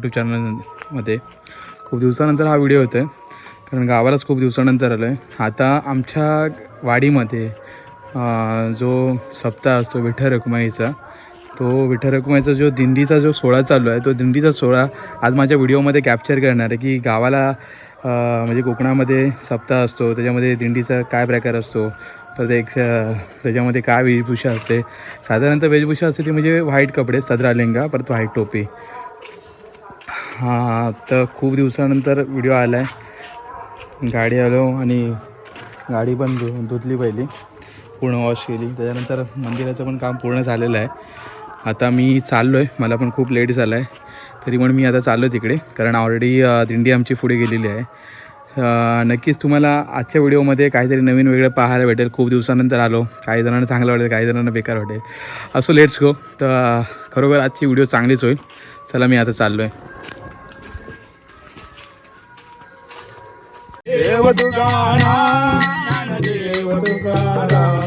YouTube चॅनलमध्ये खूप दिवसानंतर हा व्हिडिओ होतो आहे कारण गावालाच खूप दिवसानंतर आलो आहे आता आमच्या वाडीमध्ये जो सप्ताह असतो विठ्ठल रखुमाईचा तो विठ्ठल रखुमाईचा जो दिंडीचा जो सोहळा चालू आहे तो दिंडीचा सोहळा आज माझ्या व्हिडिओमध्ये कॅप्चर करणार आहे की गावाला म्हणजे कोकणामध्ये सप्ताह असतो त्याच्यामध्ये दिंडीचा काय प्रकार असतो परत एक त्याच्यामध्ये काय वेशभूषा असते. साधारणतः वेशभूषा असते ती म्हणजे व्हाईट कपडे सदरा लेंगा परत व्हाईट टोपी. हां तर खूप दिवसानंतर व्हिडिओ आला आहे गाडी आलो आणि गाडी पण धु धुतली पहिली. पूर्ण वॉश केली. त्याच्यानंतर मंदिराचं पण काम पूर्ण झालेलं आहे. आता मी चाललो आहे मला पण खूप लेट झालं आहे तरी पण मी आता चाललो तिकडे. कारण ऑलरेडी दिंडी आमची पुढे गेलेली आहे. नक्कीच तुम्हाला आजच्या व्हिडिओमध्ये काहीतरी नवीन वेगळं पाहायला भेटेल. खूप दिवसानंतर आलो. काही जणांना चांगलं वाटेल काही जणांना बेकार वाटेल. असो लेट्स गो तर खरोखर आजची व्हिडिओ चांगलीच होईल. चला मी आता चाललो आहे देव तुकाराम देव तुकाराम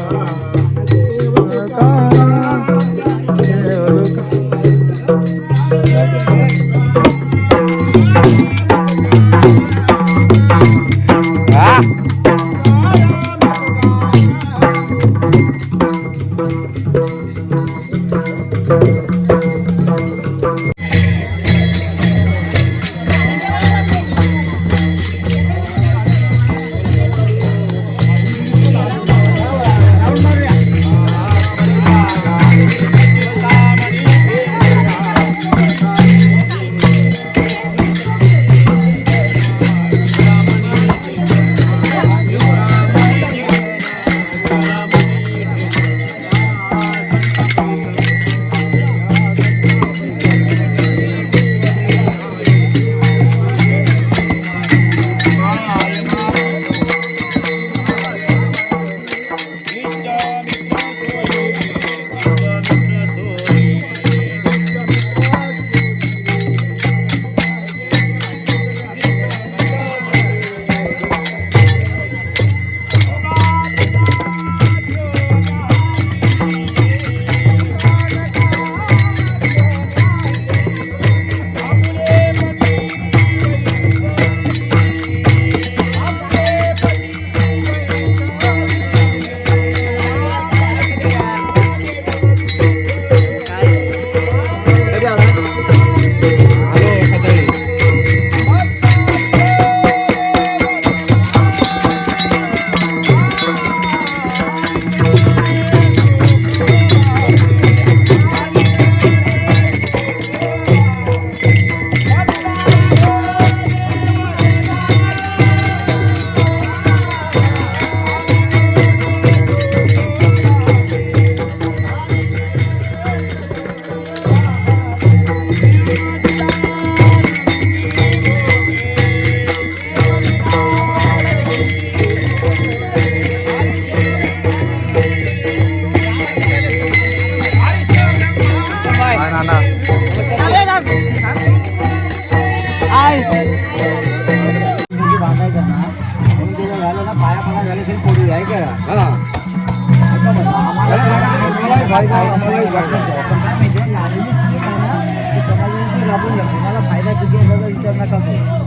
फायदा किती आहे विचार नका करू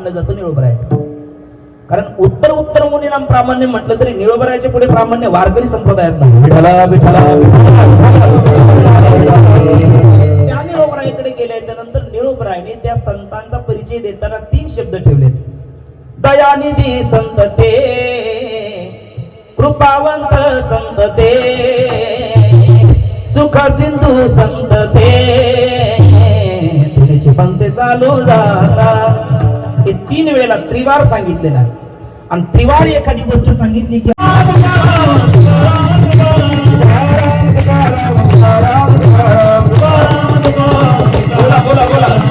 मानलं जातं निळोबरायचं. कारण उत्तर उत्तर मुनीनाम प्रामाण्य म्हटलं तरी निळोबरायच्या पुढे प्रामाण्य वारकरी संप्रदायात नाही. विठाला विठाला त्या निळोबरायकडे गेल्याच्यानंतर निळोबरायने त्या संतांचा परिचय देताना तीन शब्द ठेवलेत. दयानिधी संत ते कृपावंत संत ते सुख सिंधू संत ते चालू जाता. हे तीन वेळेला त्रिवार सांगितलेलं आहे. आणि त्रिवार एखादी गोष्ट सांगितली की बोला बोला बोला.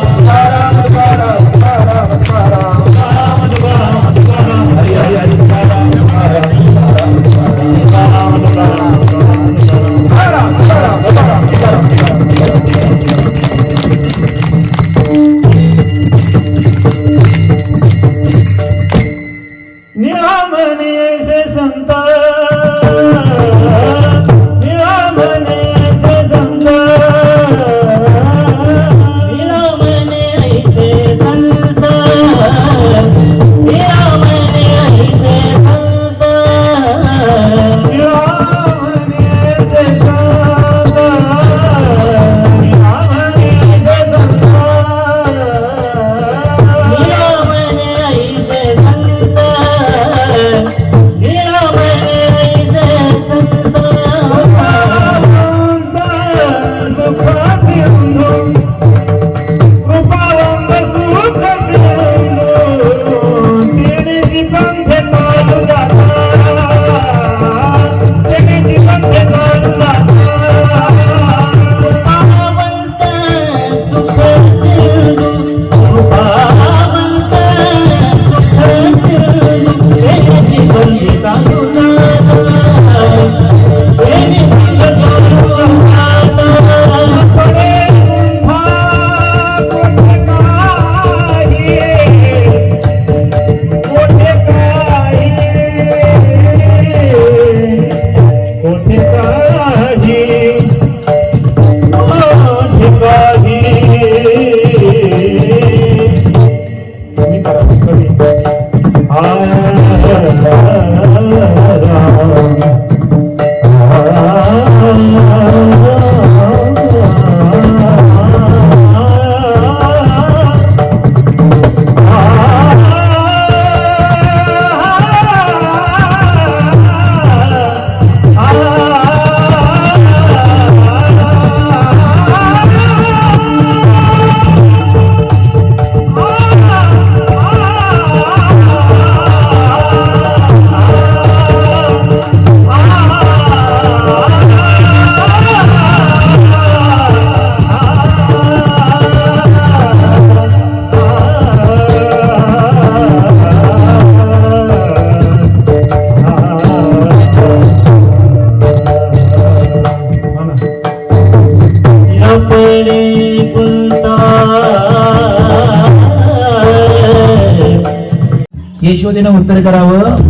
यशोदेनं उत्तर करावं?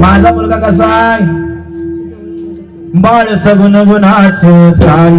माझा मुलगा कसा आहे? बाळ सगुण गुणाच प्राण.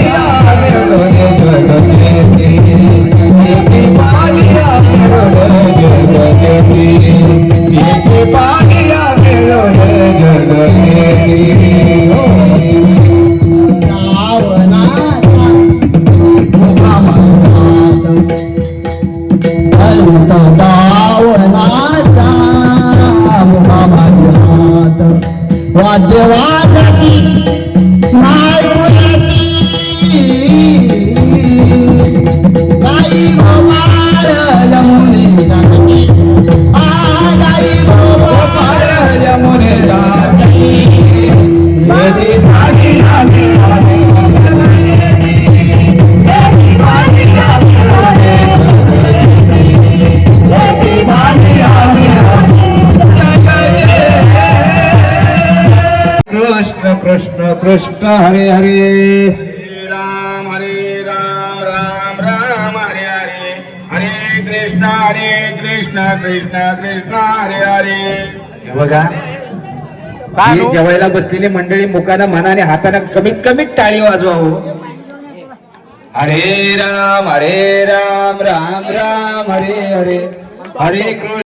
Yeah. कृष्ण हरे हरे. राम हरे राम राम राम हरे हरे. हरे कृष्ण हरे कृष्ण कृष्ण कृष्ण हरे हरे. बघा ही? जेवायला बसलेली मंडळी मुखानं मनाने हाताने कमीत कमी टाळी वाजवावं हरे राम हरे राम राम राम हरे हरे. हरे कृष्ण.